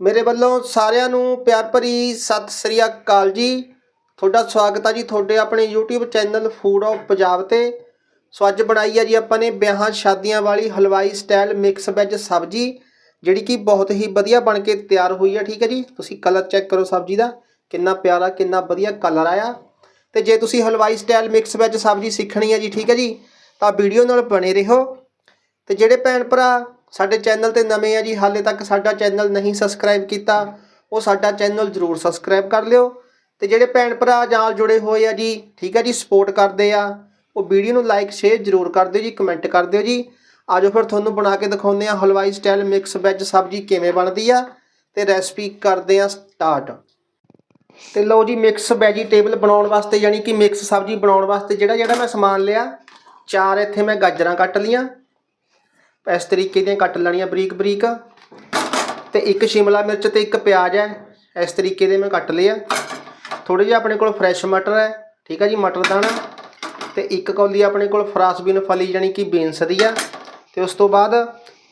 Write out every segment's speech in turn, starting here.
ਮੇਰੇ ਵੱਲੋਂ ਸਾਰਿਆਂ ਨੂੰ ਪਿਆਰ ਭਰੀ ਸਤਿ ਸ੍ਰੀ ਅਕਾਲ ਜੀ। ਤੁਹਾਡਾ ਸਵਾਗਤ ਹੈ ਜੀ ਤੁਹਾਡੇ ਆਪਣੇ YouTube channel food of Punjab ਤੇ। ਸੋ ਅੱਜ ਬਣਾਈ ਹੈ ਜੀ ਆਪਾਂ ਨੇ ਵਿਆਹਾਂ ਸ਼ਾਦੀਆਂ ਵਾਲੀ ਹਲਵਾਈ ਸਟਾਈਲ ਮਿਕਸ ਵੈਜ ਸਬਜੀ, ਜਿਹੜੀ ਕਿ ਬਹੁਤ ਹੀ ਵਧੀਆ ਬਣ ਕੇ ਤਿਆਰ ਹੋਈ ਹੈ ਠੀਕ ਹੈ ਜੀ? ਤੁਸੀਂ ਕਲਰ ਚੈੱਕ ਕਰੋ ਸਬਜੀ ਦਾ, ਕਿੰਨਾ ਪਿਆਰਾ, ਕਿੰਨਾ ਵਧੀਆ ਕਲਰ ਆਇਆ। ਤੇ ਜੇ ਤੁਸੀਂ ਹਲਵਾਈ ਸਟਾਈਲ ਮਿਕਸ ਵੈਜ ਸਬਜੀ ਸਿੱਖਣੀ ਹੈ ਜੀ, ਠੀਕ ਹੈ ਜੀ, ਤਾਂ ਵੀਡੀਓ ਨਾਲ ਬਣੇ ਰਹੋ। ਤੇ ਜਿਹੜੇ ਭੈਣ ਭਰਾ ਸਾਡੇ ਚੈਨਲ ਤੇ ਨਵੇਂ ਆ ਜੀ, ਹਾਲੇ ਤੱਕ ਸਾਡਾ ਚੈਨਲ ਨਹੀਂ ਸਬਸਕ੍ਰਾਈਬ ਕੀਤਾ, ਉਹ ਸਾਡਾ ਚੈਨਲ ਜਰੂਰ ਸਬਸਕ੍ਰਾਈਬ ਕਰ ਲਿਓ। ਤੇ ਜਿਹੜੇ ਭੈਣ ਭਰਾ ਨਾਲ ਜੁੜੇ ਹੋਏ ਆ ਜੀ, ਠੀਕ ਹੈ ਜੀ ਸਪੋਰਟ ਕਰਦੇ ਆ, ਉਹ ਵੀਡੀਓ ਨੂੰ ਲਾਈਕ ਸ਼ੇਅਰ ਜਰੂਰ ਕਰ ਦਿਓ ਜੀ ਕਮੈਂਟ ਕਰ ਦਿਓ ਜੀ। ਆਜੋ ਫਿਰ ਤੁਹਾਨੂੰ ਬਣਾ ਕੇ ਦਿਖਾਉਂਦੇ ਆ ਹਲਵਾਈ ਸਟਾਈਲ ਮਿਕਸ ਵੈਜ ਸਬਜ਼ੀ ਕਿਵੇਂ ਬਣਦੀ ਆ, ਤੇ ਰੈਸਪੀ ਕਰਦੇ ਆ ਸਟਾਰਟ ਤੇ ਲਓ ਜੀ ਮਿਕਸ ਵੈਜੀਟੇਬਲ ਬਣਾਉਣ ਵਾਸਤੇ, ਯਾਨੀ ਕਿ ਮਿਕਸ ਸਬਜ਼ੀ ਬਣਾਉਣ ਵਾਸਤੇ ਜਿਹੜਾ ਜਿਹੜਾ ਮੈਂ ਸਮਾਨ ਲਿਆ, ਚਾਰ ਇੱਥੇ ਮੈਂ ਗਾਜਰਾਂ ਕੱਟ ਲੀਆਂ ਇਸ ਤਰੀਕੇ ਦੀਆਂ ਕੱਟ ਲੈਣੀਆਂ ਬਰੀਕ ਬਰੀਕ। ਤੇ ਇੱਕ ਸ਼ਿਮਲਾ ਮਿਰਚ ਤੇ ਇੱਕ ਪਿਆਜ਼ ਹੈ। ਇਸ ਤਰੀਕੇ ਦੇ ਮੈਂ ਕੱਟ ਲਿਆ ਥੋੜੇ ਜਿਹਾ ਆਪਣੇ ਕੋਲ ਫਰੈਸ਼ ਮਟਰ ਹੈ। ਠੀਕ ਹੈ ਜੀ, ਮਟਰ ਦਾਣਾ। ਤੇ ਇੱਕ ਕੌਲੀ ਆਪਣੇ ਕੋਲ ਫਰਾਸਬੀਨ ਫਲੀ ਜਾਨੀ ਕਿ ਬੀਨਸ ਦੀ ਆ। ਤੇ ਉਸ ਤੋਂ ਬਾਅਦ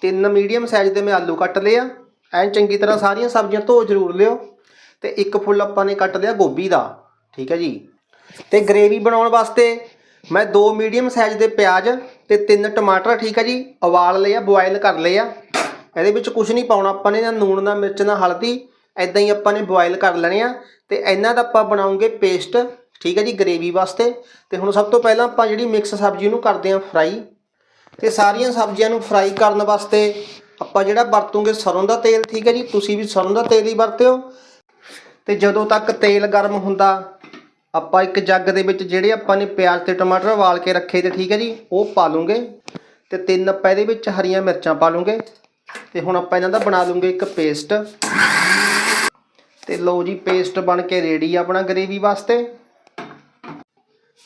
ਤਿੰਨ ਮੀਡੀਅਮ ਸਾਈਜ਼ ਦੇ ਮੈਂ ਆਲੂ ਕੱਟ ਲਿਆ ਐਨ ਚੰਗੀ ਤਰ੍ਹਾਂ ਸਾਰੀਆਂ ਸਬਜ਼ੀਆਂ ਧੋ ਜ਼ਰੂਰ ਲਿਓ। ਤੇ ਇੱਕ ਫੁੱਲ ਆਪਾਂ ਨੇ ਕੱਟ ਲਿਆ ਗੋਭੀ ਦਾ। ਠੀਕ ਹੈ ਜੀ। ਤੇ ਗ੍ਰੇਵੀ ਬਣਾਉਣ ਵਾਸਤੇ ਮੈਂ ਦੋ ਮੀਡੀਅਮ ਸਾਈਜ਼ ਦੇ ਪਿਆਜ਼ ਤੇ ਤਿੰਨ ਟਮਾਟਰ ਠੀਕ ਹੈ ਜੀ, ਉਬਾਲ ਲਏ ਆ ਬੋਇਲ ਕਰ ਲਏ ਆ। ਇਹਦੇ ਵਿੱਚ ਕੁਝ ਨਹੀਂ ਪਾਉਣਾ, ਆਪਾਂ ਨੇ ਨਾ ਨੂਣ, ਨਾ ਮਿਰਚ, ਨਾ ਹਲਦੀ ਐਦਾਂ ਹੀ ਆਪਾਂ ਨੇ ਬੋਇਲ ਕਰ ਲੈਣੇ ਆ। ਤੇ ਇਹਨਾਂ ਦਾ ਆਪਾਂ ਬਣਾਉਂਗੇ ਪੇਸਟ ਠੀਕ ਹੈ ਜੀ ਗਰੇਵੀ ਵਾਸਤੇ। ਤੇ ਹੁਣ ਸਭ ਤੋਂ ਪਹਿਲਾਂ ਆਪਾਂ ਜਿਹੜੀ ਮਿਕਸ ਸਬਜ਼ੀ ਨੂੰ ਕਰਦੇ ਆ ਫਰਾਈ ਤੇ ਸਾਰੀਆਂ ਸਬਜ਼ੀਆਂ ਨੂੰ ਫਰਾਈ ਕਰਨ ਵਾਸਤੇ ਆਪਾਂ ਜਿਹੜਾ ਵਰਤੂਗੇ ਸਰੋਂ ਦਾ ਤੇਲ, ਠੀਕ ਹੈ ਜੀ, ਤੁਸੀਂ ਵੀ ਸਰੋਂ ਦਾ ਤੇਲ ਹੀ ਵਰਤਿਓ। ਤੇ ਜਦੋਂ ਤੱਕ ਤੇਲ ਗਰਮ ਹੁੰਦਾ ਆਪਾਂ ਇੱਕ ਜੱਗ ਦੇ ਵਿੱਚ ਜਿਹੜੇ ਆਪਾਂ ਨੇ ਪਿਆਜ਼ ਤੇ ਟਮਾਟਰ ਉਬਾਲ ਕੇ ਰੱਖੇ ਤੇ ਠੀਕ ਹੈ ਜੀ, ਉਹ ਪਾ ਲੂੰਗੇ ਤੇ ਤਿੰਨ ਆਪਾਂ ਇਹਦੇ ਵਿੱਚ ਹਰੀਆਂ ਮਿਰਚਾਂ ਪਾ ਲੂੰਗੇ ਤੇ ਹੁਣ ਆਪਾਂ ਇਹਨਾਂ ਦਾ ਬਣਾ ਲੂੰਗੇ ਇੱਕ ਪੇਸਟ। ਤੇ ਲਓ ਜੀ, ਪੇਸਟ ਬਣ ਕੇ ਰੈਡੀ ਆ ਆਪਣਾ ਗ੍ਰੇਵੀ ਵਾਸਤੇ।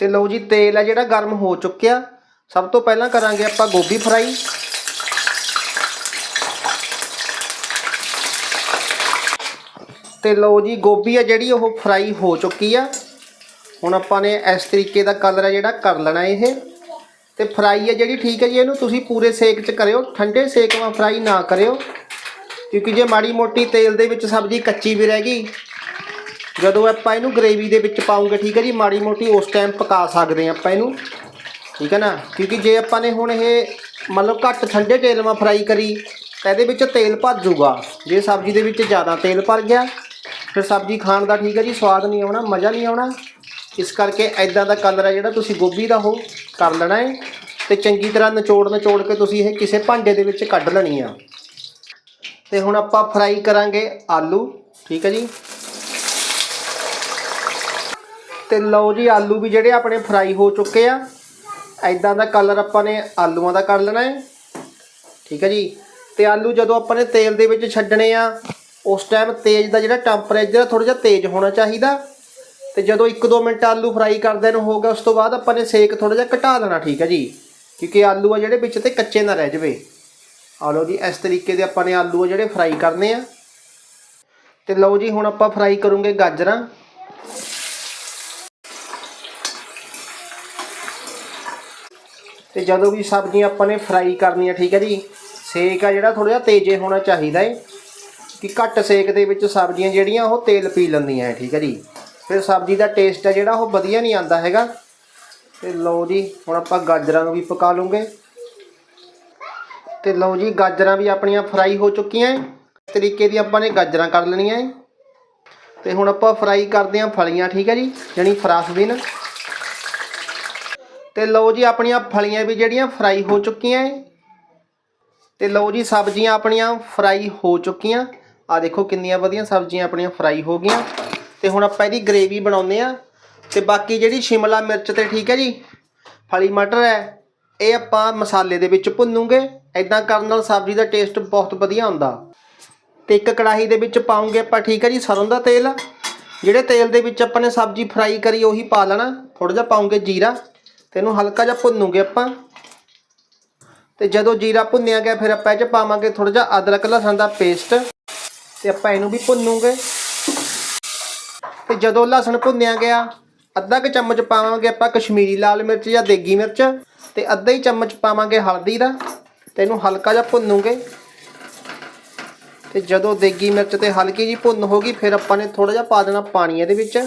ਤੇ ਲਓ ਜੀ, ਤੇਲ ਆ ਜਿਹੜਾ ਗਰਮ ਹੋ ਚੁੱਕਿਆ। ਸਭ ਤੋਂ ਪਹਿਲਾਂ ਕਰਾਂਗੇ ਆਪਾਂ ਗੋਭੀ ਫਰਾਈ। ਤੇ ਲਓ ਜੀ, ਗੋਭੀ ਆ ਜਿਹੜੀ ਉਹ ਫਰਾਈ ਹੋ ਚੁੱਕੀ ਆ। ਹੁਣ ਆਪਾਂ ਨੇ ਇਸ ਤਰੀਕੇ ਦਾ ਕਲਰ ਹੈ ਜਿਹੜਾ, ਕਰ ਲੈਣਾ ਇਹ। ਤੇ ਫਰਾਈ ਹੈ ਜਿਹੜੀ, ਠੀਕ ਹੈ ਜੀ ਇਹਨੂੰ। ਤੁਸੀਂ ਪੂਰੇ ਸੇਕ 'ਚ ਕਰਿਓ, ਠੰਡੇ ਸੇਕ 'ਮਾ ਫਰਾਈ ਨਾ ਕਰਿਓ। ਕਿਉਂਕਿ ਜੇ ਮਾੜੀ ਮੋਟੀ ਤੇਲ ਦੇ ਵਿੱਚ ਸਬਜ਼ੀ ਕੱਚੀ ਵੀ ਰਹਿ ਗਈ, ਜਦੋਂ ਆਪਾਂ ਇਹਨੂੰ ਗ੍ਰੇਵੀ ਦੇ ਵਿੱਚ ਪਾਉਂਗੇ, ਠੀਕ ਹੈ ਜੀ, ਮਾੜੀ ਮੋਟੀ ਉਸ ਟਾਈਮ ਪਕਾ ਸਕਦੇ ਹਾਂ ਆਪਾਂ ਇਹਨੂੰ। ਠੀਕ ਹੈ ਨਾ? ਕਿਉਂਕਿ ਜੇ ਆਪਾਂ ਨੇ ਹੁਣ ਇਹ ਮਤਲਬ ਘੱਟ ਠੰਡੇ ਤੇਲ 'ਮਾ ਫਰਾਈ ਕਰੀ, ਤਾਂ ਇਹਦੇ ਵਿੱਚ ਤੇਲ ਭਰ ਜਾਊਗਾ ਜੇ ਸਬਜ਼ੀ ਦੇ ਵਿੱਚ ਜ਼ਿਆਦਾ ਤੇਲ ਭਰ ਗਿਆ, ਫਿਰ ਸਬਜ਼ੀ ਖਾਣ ਦਾ, ਠੀਕ ਹੈ ਜੀ, ਸਵਾਦ ਨਹੀਂ ਆਉਣਾ, ਮਜ਼ਾ ਨਹੀਂ ਆਉਣਾ। ਇਸ ਕਰਕੇ ਐਦਾਂ ਦਾ ਕਲਰ ਹੈ ਜਿਹੜਾ ਤੁਸੀਂ ਗੋਭੀ ਦਾ ਉਹ ਕਰ ਲੈਣਾ ਹੈ ਤੇ ਚੰਗੀ ਤਰ੍ਹਾਂ ਨਿਚੋੜ ਨਿਚੋੜ ਕੇ ਤੁਸੀਂ ਇਹ ਕਿਸੇ ਭਾਂਡੇ ਦੇ ਵਿੱਚ ਕੱਢ ਲੈਣੀ ਆ। ਤੇ ਹੁਣ ਆਪਾਂ ਫਰਾਈ ਕਰਾਂਗੇ ਆਲੂ, ਠੀਕ ਹੈ ਜੀ? ਤੇ ਲਓ ਜੀ, ਆਲੂ ਵੀ ਜਿਹੜੇ ਆਪਣੇ ਫਰਾਈ ਹੋ ਚੁੱਕੇ ਆ। ਐਦਾਂ ਦਾ ਕਲਰ ਆਪਾਂ ਨੇ ਆਲੂਆਂ ਦਾ ਕਰ ਲੈਣਾ ਹੈ, ਠੀਕ ਹੈ ਜੀ? ਤੇ ਆਲੂ ਜਦੋਂ ਆਪਾਂ ਨੇ ਤੇਲ ਦੇ ਵਿੱਚ ਛੱਡਣੇ ਆ, ਉਸ ਟਾਈਮ ਤੇਜ਼ ਦਾ ਜਿਹੜਾ ਟੈਂਪਰੇਚਰ ਥੋੜਾ ਜਿਹਾ ਤੇਜ਼ ਹੋਣਾ ਚਾਹੀਦਾ। ਤੇ ਜਦੋਂ 1-2 ਮਿੰਟ ਆਲੂ ਫਰਾਈ ਕਰਦੇ ਨੂੰ ਹੋ ਗਿਆ, ਉਸ ਤੋਂ ਬਾਅਦ ਆਪਾਂ ਨੇ ਸੇਕ ਥੋੜਾ ਜਿਹਾ ਘਟਾ ਦੇਣਾ, ਠੀਕ ਹੈ ਜੀ? ਕਿਉਂਕਿ ਆਲੂ ਆ ਜਿਹੜੇ ਵਿੱਚ ਤੇ ਕੱਚੇ ਨਾ ਰਹਿ ਜਵੇ। ਆ ਲਓ ਜੀ, ਇਸ ਤਰੀਕੇ ਦੇ ਆਪਾਂ ਨੇ ਆਲੂ ਆ ਜਿਹੜੇ ਫਰਾਈ ਕਰਨੇ ਆ। ਤੇ ਲਓ ਜੀ, ਹੁਣ ਆਪਾਂ ਫਰਾਈ ਕਰੂੰਗੇ ਗਾਜਰਾਂ। ਤੇ ਜਦੋਂ ਵੀ ਸਬਜ਼ੀਆਂ ਆਪਾਂ ਨੇ ਫਰਾਈ ਕਰਨੀਆਂ, ਠੀਕ ਹੈ ਜੀ, ਸੇਕ ਆ ਜਿਹੜਾ ਥੋੜਾ ਜਿਹਾ ਤੇਜ਼ੇ ਹੋਣਾ ਚਾਹੀਦਾ ਹੈ ਕਿ ਘੱਟ ਸੇਕ ਦੇ ਵਿੱਚ ਸਬਜ਼ੀਆਂ ਜਿਹੜੀਆਂ, ਉਹ ਤੇਲ ਪੀ ਲੈਂਦੀਆਂ ਹੈ ਠੀਕ ਹੈ ਜੀ। ਫਿਰ ਸਬਜ਼ੀ ਦਾ ਟੇਸਟ ਹੈ ਜਿਹੜਾ, ਉਹ ਵਧੀਆ ਨਹੀਂ ਆਉਂਦਾ ਹੈਗਾ। ਤੇ ਲਓ ਜੀ, ਹੁਣ ਆਪਾਂ ਗਾਜਰਾਂ ਨੂੰ ਵੀ ਪਕਾ ਲੂੰਗੇ। ਤੇ ਲਓ ਜੀ, ਗਾਜਰਾਂ ਵੀ ਆਪਣੀਆਂ ਫਰਾਈ ਹੋ ਚੁੱਕੀਆਂ ਹੈ ਇਸ ਤਰੀਕੇ ਦੀ ਆਪਾਂ ਨੇ ਗਾਜਰਾਂ ਕਰ ਲੈਣੀਆਂ ਹੈ ਤੇ ਹੁਣ ਆਪਾਂ ਫਰਾਈ ਕਰਦੇ ਹਾਂ ਫਲੀਆਂ, ਠੀਕ ਹੈ ਜੀ ਜਾਨੀ ਫਰਾਸਬੀਨ। ਤੇ ਲਓ ਜੀ, ਆਪਣੀਆਂ ਫਲੀਆਂ ਵੀ ਜਿਹੜੀਆਂ ਫਰਾਈ ਹੋ ਚੁੱਕੀਆਂ ਹੈ ਤੇ ਲਓ ਜੀ, ਸਬਜ਼ੀਆਂ ਆਪਣੀਆਂ ਫਰਾਈ ਹੋ ਚੁੱਕੀਆਂ। ਆ ਦੇਖੋ ਕਿੰਨੀਆਂ ਵਧੀਆ ਸਬਜ਼ੀਆਂ ਆਪਣੀਆਂ ਫਰਾਈ ਹੋ ਗਈਆਂ। ਤੇ ਹੁਣ ਆਪਾਂ ਇਹਦੀ ਗ੍ਰੇਵੀ ਬਣਾਉਂਦੇ ਆ ਤੇ ਬਾਕੀ ਜਿਹੜੀ ਸ਼ਿਮਲਾ ਮਿਰਚ ਤੇ ਠੀਕ ਹੈ ਜੀ, ਫਲੀ ਮਟਰ ਹੈ, ਇਹ ਆਪਾਂ ਮਸਾਲੇ ਦੇ ਵਿੱਚ ਭੁੰਨੂਗੇ। ਐਦਾਂ ਕਰਨ ਨਾਲ ਸਬਜ਼ੀ ਦਾ ਟੇਸਟ ਬਹੁਤ ਵਧੀਆ ਆਉਂਦਾ ਤੇ ਇੱਕ ਕੜਾਹੀ ਦੇ ਵਿੱਚ ਪਾਉਂਗੇ ਆਪਾਂ, ਠੀਕ ਹੈ ਜੀ, ਸਰੋਂ ਦਾ ਤੇਲ। ਜਿਹੜੇ ਤੇਲ ਦੇ ਵਿੱਚ ਆਪਾਂ ਨੇ ਸਬਜ਼ੀ ਫਰਾਈ ਕਰੀ, ਉਹੀ ਪਾ ਲੈਣਾ। ਥੋੜਾ ਜਿਹਾ ਪਾਉਂਗੇ ਜੀਰਾ। ਤੇ ਇਹਨੂੰ ਹਲਕਾ ਜਿਹਾ ਭੁੰਨੂਗੇ ਆਪਾਂ। ਤੇ ਜਦੋਂ ਜੀਰਾ ਭੁੰਨਿਆ ਗਿਆ, ਫਿਰ ਆਪਾਂ ਇਹ 'ਚ ਪਾਵਾਂਗੇ ਥੋੜਾ ਜਿਹਾ ਅਦਰਕ, ਲਸਣ ਦਾ ਪੇਸਟ ਤੇ ਆਪਾਂ ਇਹਨੂੰ ਵੀ ਭੁੰਨੂਗੇ। ਤੇ ਜਦੋਂ ਲਸਣ ਭੁੰਨਿਆ ਗਿਆ, ਅੱਧਾ ਕੁ ਚਮਚ ਪਾਵਾਂਗੇ ਆਪਾਂ ਕਸ਼ਮੀਰੀ ਲਾਲ ਮਿਰਚ ਜਾਂ ਦੇਗੀ ਮਿਰਚ ਤੇ ਅੱਧਾ ਹੀ ਚਮਚ ਪਾਵਾਂਗੇ ਹਲਦੀ ਦਾ, ਤੇ ਇਹਨੂੰ ਹਲਕਾ ਜਿਹਾ ਭੁੰਨੂਗੇ। ਤੇ ਜਦੋਂ ਦੇਗੀ ਮਿਰਚ ਤੇ ਹਲਕੀ ਜੀ ਭੁੰਨ ਹੋ ਗਈ, ਫਿਰ ਆਪਾਂ ਨੇ ਥੋੜਾ ਜਿਹਾ ਪਾ ਦੇਣਾ ਪਾਣੀ ਇਹਦੇ ਵਿੱਚ।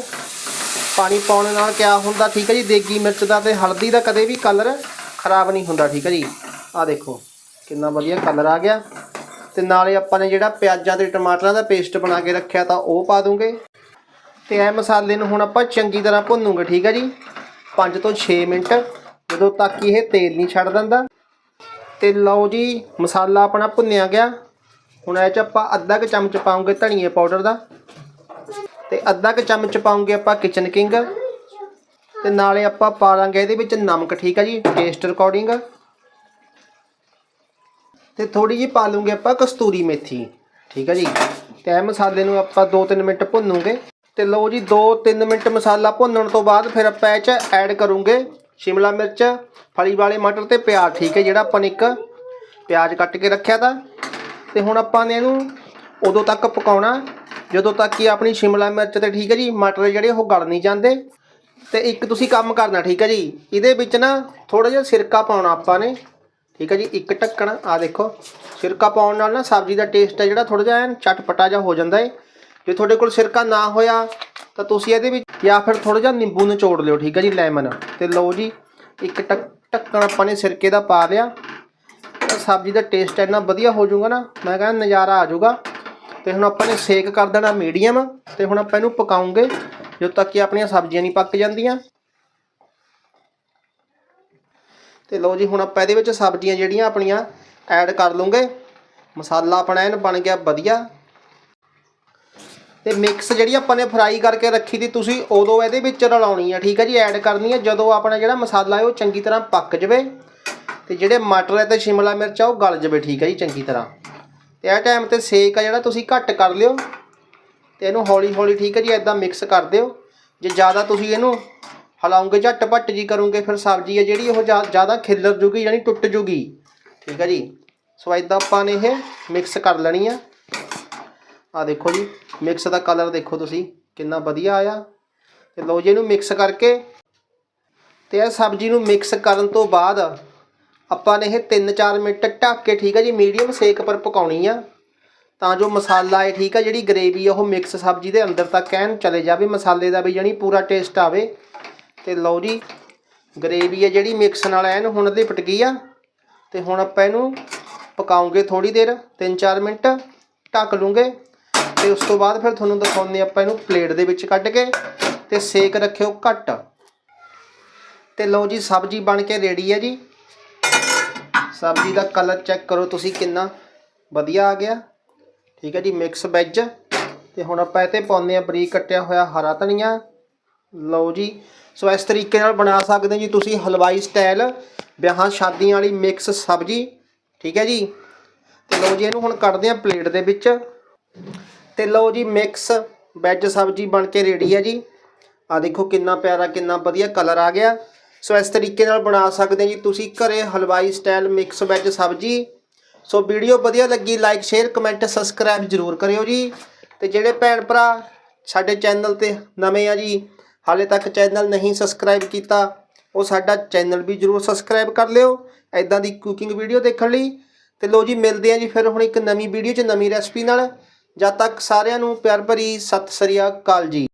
ਪਾਣੀ ਪਾਉਣ ਨਾਲ ਕਿਆ ਹੁੰਦਾ, ਠੀਕ ਹੈ ਜੀ, ਦੇਗੀ ਮਿਰਚ ਦਾ ਤੇ ਹਲਦੀ ਦਾ ਕਦੇ ਵੀ ਕਲਰ ਖਰਾਬ ਨਹੀਂ ਹੁੰਦਾ, ਠੀਕ ਹੈ ਜੀ। ਆਹ ਦੇਖੋ, ਕਿੰਨਾ ਵਧੀਆ ਕਲਰ ਆ ਗਿਆ। ਤੇ ਨਾਲੇ ਆਪਾਂ ਨੇ ਜਿਹੜਾ ਪਿਆਜ਼ਾਂ ਤੇ ਟਮਾਟਰਾਂ ਦਾ ਪੇਸਟ ਬਣਾ ਕੇ ਰੱਖਿਆ ਤਾਂ ਉਹ ਪਾ ਦੂੰਗੇ। ਤੇ ਇਹ ਮਸਾਲੇ ਨੂੰ ਹੁਣ ਆਪਾਂ ਚੰਗੀ ਤਰ੍ਹਾਂ ਭੁੰਨੂਗੇ, ਠੀਕ ਹੈ ਜੀ? 5 ਤੋਂ 6 ਮਿੰਟ, ਜਦੋਂ ਤੱਕ ਇਹ ਤੇਲ ਨਹੀਂ ਛੱਡ ਦਿੰਦਾ। ਤੇ ਲਓ ਜੀ, ਮਸਾਲਾ ਆਪਣਾ ਭੁੰਨਿਆ ਗਿਆ। ਹੁਣ ਇਹ ਚ ਆਪਾਂ ਅੱਧਾ ਕੁ ਚਮਚ ਪਾਉਂਗੇ ਧਨੀਏ ਪਾਊਡਰ ਦਾ। ਤੇ ਅੱਧਾ ਕੁ ਚਮਚ ਪਾਉਂਗੇ ਆਪਾਂ ਕਿਚਨ ਕਿੰਗ ਤੇ ਨਾਲੇ ਆਪਾਂ ਪਾ ਲਾਂਗੇ ਇਹਦੇ ਵਿੱਚ ਨਮਕ, ਠੀਕ ਹੈ ਜੀ? ਟੇਸਟ ਅਕੋਰਡਿੰਗ ਤੇ ਥੋੜੀ ਜਿਹੀ ਪਾ ਲੂੰਗੇ ਆਪਾਂ ਕਸਤੂਰੀ ਮੇਥੀ, ਠੀਕ ਹੈ ਜੀ? ਤੇ ਇਹ ਮਸਾਲੇ ਨੂੰ ਆਪਾਂ 2-3 ਮਿੰਟ ਭੁੰਨੂਗੇ। ਤੇ ਲਓ ਜੀ 2-3 ਮਿੰਟ ਮਸਾਲਾ ਭੁੰਨਣ ਤੋਂ ਬਾਅਦ ਫਿਰ ਆਪਾਂ ਇਹ ਚ ਐਡ ਕਰੂੰਗੇ ਸ਼ਿਮਲਾ ਮਿਰਚ, ਫਲੀ ਵਾਲੇ ਮਟਰ ਤੇ ਪਿਆਜ਼, ਠੀਕ ਹੈ, ਜਿਹੜਾ ਆਪਾਂ ਨੇ ਇੱਕ ਪਿਆਜ਼ ਕੱਟ ਕੇ ਰੱਖਿਆ ਤਾ। ਤੇ ਹੁਣ ਆਪਾਂ ਨੇ ਇਹਨੂੰ ਉਦੋਂ ਤੱਕ ਪਕਾਉਣਾ, ਜਦੋਂ ਤੱਕ ਕਿ ਆਪਣੀ ਸ਼ਿਮਲਾ ਮਿਰਚ ਤੇ, ਠੀਕ ਹੈ ਜੀ, ਮਟਰ ਜਿਹੜੇ ਉਹ ਗਲ ਨਹੀਂ ਜਾਂਦੇ। ਤੇ ਇੱਕ ਤੁਸੀਂ ਕੰਮ ਕਰਨਾ, ਠੀਕ ਹੈ ਜੀ, ਇਹਦੇ ਵਿੱਚ ਨਾ ਥੋੜਾ ਜਿਹਾ ਸਿਰਕਾ ਪਾਉਣਾ ਆਪਾਂ ਨੇ, ਠੀਕ ਹੈ ਜੀ, ਇੱਕ ਢੱਕਣ ਆ ਦੇਖੋ, ਸਿਰਕਾ ਪਾਉਣ ਨਾਲ ਨਾ ਸਬਜ਼ੀ ਦਾ ਟੇਸਟ ਹੈ ਜਿਹੜਾ ਥੋੜਾ ਜਿਹਾ ਐਨ ਚਟਪਟਾ ਜਿਹਾ ਹੋ ਜਾਂਦਾ ਹੈ ਜੇ ਤੁਹਾਡੇ ਕੋਲ ਸਿਰਕਾ ਨਾ ਹੋਇਆ, ਤਾਂ ਤੁਸੀਂ ਇਹਦੇ ਵਿੱਚ ਜਾਂ ਫਿਰ ਥੋੜਾ ਜਿਹਾ ਨਿੰਬੂ ਨਿਚੋੜ ਲਿਓ, ਠੀਕ ਹੈ ਜੀ, ਲੈਮਨ। ਤੇ ਲਓ ਜੀ, ਇੱਕ ਟੱਕ- ਢੱਕਣ ਆਪਾਂ ਨੇ ਸਿਰਕੇ ਦਾ ਪਾ ਲਿਆ। ਸਬਜ਼ੀ ਦਾ ਟੇਸਟ ਇੰਨਾ ਵਧੀਆ ਹੋ ਜਾਊਗਾ ਨਾ, ਮੈਂ ਕਹਿੰਦਾ ਨਜ਼ਾਰਾ ਆ ਜਾਊਗਾ। ਤੇ ਹੁਣ ਆਪਾਂ ਨੇ ਸੇਕ ਕਰ ਦੇਣਾ ਮੀਡੀਅਮ, ਤੇ ਹੁਣ ਆਪਾਂ ਇਹਨੂੰ ਪਕਾਉਂਗੇ, ਜਦੋਂ ਤੱਕ ਕਿ ਆਪਣੀਆਂ ਸਬਜ਼ੀਆਂ ਨਹੀਂ ਪੱਕ ਜਾਂਦੀਆਂ। ਤੇ ਲਓ ਜੀ, ਹੁਣ ਆਪਾਂ ਇਹਦੇ ਵਿੱਚ ਸਬਜ਼ੀਆਂ ਜਿਹੜੀਆਂ ਆਪਣੀਆਂ ਐਡ ਕਰ ਲੂੰਗੇ ਮਸਾਲਾ ਆਪਣਾ ਐਨ ਬਣ ਗਿਆ ਵਧੀਆ। ਤੇ ਮਿਕਸ ਜਿਹੜੀ ਆਪਾਂ ਨੇ ਫਰਾਈ ਕਰਕੇ ਰੱਖੀ ਦੀ, ਤੁਸੀਂ ਉਦੋਂ ਇਹਦੇ ਵਿੱਚ ਰਲਾਉਣੀ ਆ, ਠੀਕ ਹੈ ਜੀ? ਐਡ ਕਰਨੀ ਆ, ਜਦੋਂ ਆਪਣਾ ਜਿਹੜਾ ਮਸਾਲਾ ਹੈ ਉਹ ਚੰਗੀ ਤਰ੍ਹਾਂ ਪੱਕ ਜਵੇ। ਤੇ ਜਿਹੜੇ ਮਟਰ ਹੈ ਤੇ ਸ਼ਿਮਲਾ ਮਿਰਚ ਆ, ਉਹ ਗਲ ਜਵੇ, ਠੀਕ ਹੈ ਜੀ, ਚੰਗੀ ਤਰ੍ਹਾਂ। ਤੇ ਇਹ ਟਾਈਮ ਤੇ ਸੇਕ ਆ ਜਿਹੜਾ ਤੁਸੀਂ ਘੱਟ ਕਰ ਲਿਓ। ਤੇ ਇਹਨੂੰ ਹੌਲੀ ਹੌਲੀ ਠੀਕ ਹੈ ਜੀ ਐਦਾਂ ਮਿਕਸ ਕਰ ਦਿਓ। ਜੇ ਜ਼ਿਆਦਾ ਤੁਸੀਂ ਇਹਨੂੰ ਹਲਾਉਂਗੇ ਝੱਟ-ਪੱਟ ਜੀ ਕਰੋਗੇ, ਫਿਰ ਸਬਜ਼ੀ ਹੈ ਜਿਹੜੀ ਉਹ ਜ਼ਿਆ- ਜ਼ਿਆਦਾ ਖਿੱਲਰ ਜੂਗੀ, ਯਾਨੀ ਟੁੱਟ ਜੂਗੀ। ਠੀਕ ਹੈ ਜੀ? ਸੋ ਐਦਾਂ ਆਪਾਂ ਨੇ ਇਹ ਮਿਕਸ ਕਰ ਲੈਣੀ ਆ। ਆ ਦੇਖੋ ਜੀ ਮਿਕਸ ਦਾ ਕਲਰ ਦੇਖੋ ਤੁਸੀਂ, ਕਿੰਨਾ ਵਧੀਆ ਆਇਆ। ਤੇ ਲਓ ਜੀ ਇਹਨੂੰ ਮਿਕਸ ਕਰਕੇ, ਤੇ ਇਹ ਸਬਜ਼ੀ ਨੂੰ ਮਿਕਸ ਕਰਨ ਤੋਂ ਬਾਅਦ ਆਪਾਂ ਨੇ ਇਹ 3-4 ਮਿੰਟ ਢੱਕ ਕੇ, ਠੀਕ ਹੈ ਜੀ ਮੀਡੀਅਮ ਸੇਕ ਪਰ ਪਕਾਉਣੀ ਆ। ਤਾਂ ਜੋ ਮਸਾਲਾ ਹੈ ਠੀਕ ਆ, ਜਿਹੜੀ ਗ੍ਰੇਵੀ ਆ, ਉਹ ਮਿਕਸ ਸਬਜ਼ੀ ਦੇ ਅੰਦਰ ਤੱਕ ਐਨ ਚਲੇ ਜਾਵੇ, ਮਸਾਲੇ ਦਾ ਵੀ ਜਾਨੀ ਪੂਰਾ ਟੇਸਟ ਆਵੇ। ਤੇ ਲਓ ਜੀ ਗ੍ਰੇਵੀ ਹੈ ਜਿਹੜੀ ਮਿਕਸ ਨਾਲ ਐਨ ਹੁਣ ਲਿਪਟ ਗਈ ਆ। ਤੇ ਹੁਣ ਆਪਾਂ ਇਹਨੂੰ ਪਕਾਉਂਗੇ ਥੋੜੀ ਦੇਰ 3-4 ਮਿੰਟ ਢੱਕ ਲੂੰਗੇ। ਤੇ ਉਸ ਤੋਂ ਬਾਅਦ ਫਿਰ ਤੁਹਾਨੂੰ ਦਿਖਾਉਂਦੇ ਆਪਾਂ ਇਹਨੂੰ ਪਲੇਟ ਦੇ ਵਿੱਚ ਕੱਢ ਕੇ ਤੇ ਸੇਕ ਰੱਖਿਓ ਘੱਟ। ਤੇ ਲਓ ਜੀ, ਸਬਜ਼ੀ ਬਣ ਕੇ ਰੈਡੀ ਹੈ ਜੀ। ਸਬਜ਼ੀ ਦਾ ਕਲਰ ਚੈੱਕ ਕਰੋ ਤੁਸੀਂ ਕਿੰਨਾ ਵਧੀਆ ਆ ਗਿਆ। ਠੀਕ ਹੈ ਜੀ ਮਿਕਸ ਵੈਜ ਤੇ ਹੁਣ ਆਪਾਂ ਇਹ ਤੇ ਪਾਉਂਦੇ ਆ ਬਰੀਕ ਕੱਟਿਆ ਹੋਇਆ ਹਰਾ ਧਨੀਆ। ਲਓ ਜੀ, ਸੋ ਇਸ ਤਰੀਕੇ ਨਾਲ ਬਣਾ ਸਕਦੇ ਜੀ ਤੁਸੀਂ ਹਲਵਾਈ ਸਟਾਈਲ ਵਿਆਹਾਂ ਸ਼ਾਦੀਆਂ ਵਾਲੀ ਮਿਕਸ ਸਬਜ਼ੀ। ਠੀਕ ਹੈ ਜੀ। ਤੇ ਲਓ ਜੀ, ਇਹਨੂੰ ਹੁਣ ਕੱਢਦੇ ਆ ਪਲੇਟ ਦੇ ਵਿੱਚ। ਤੇ ਲਓ ਜੀ ਮਿਕਸ ਵੈਜ ਸਬਜ਼ੀ ਬਣ ਕੇ ਰੈਡੀ ਹੈ ਜੀ। ਆ ਦੇਖੋ ਕਿੰਨਾ ਪਿਆਰਾ, ਕਿੰਨਾ ਵਧੀਆ ਕਲਰ ਆ ਗਿਆ। ਸੋ ਇਸ ਤਰੀਕੇ ਨਾਲ ਬਣਾ ਸਕਦੇ ਜੀ ਤੁਸੀਂ ਘਰੇ ਹਲਵਾਈ ਸਟਾਈਲ ਮਿਕਸ ਵੈਜ ਸਬਜ਼ੀ। ਸੋ ਵੀਡੀਓ ਵਧੀਆ ਲੱਗੀ ਲਾਈਕ ਸ਼ੇਅਰ ਕਮੈਂਟ ਸਬਸਕ੍ਰਾਈਬ ਜਰੂਰ ਕਰਿਓ ਜੀ। ਤੇ ਜਿਹੜੇ ਭੈਣ ਭਰਾ ਸਾਡੇ ਚੈਨਲ ਤੇ ਨਵੇਂ ਆ ਜੀ, ਹਾਲੇ ਤੱਕ ਚੈਨਲ ਨਹੀਂ ਸਬਸਕ੍ਰਾਈਬ ਕੀਤਾ, ਉਹ ਸਾਡਾ ਚੈਨਲ ਵੀ ਜਰੂਰ ਸਬਸਕ੍ਰਾਈਬ ਕਰ ਲਿਓ ਐਦਾਂ ਦੀ ਕੁਕਿੰਗ ਵੀਡੀਓ ਦੇਖਣ ਲਈ। ਤੇ ਲੋ ਜੀ ਮਿਲਦੇ ਆ ਜੀ ਫਿਰ ਹੁਣ ਇੱਕ ਨਵੀਂ ਵੀਡੀਓ 'ਚ ਨਵੀਂ ਰੈਸਪੀ ਨਾਲ। ਜਦ ਤੱਕ ਸਾਰਿਆਂ ਨੂੰ ਪਿਆਰ ਭਰੀ ਸਤਿ ਸ੍ਰੀ ਅਕਾਲ ਜੀ।